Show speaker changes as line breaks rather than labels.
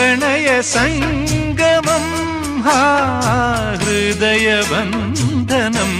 ಪ್ರಣಯ ಸಂಗಮಂ ಹೃದಯ ಬಂಧನಂ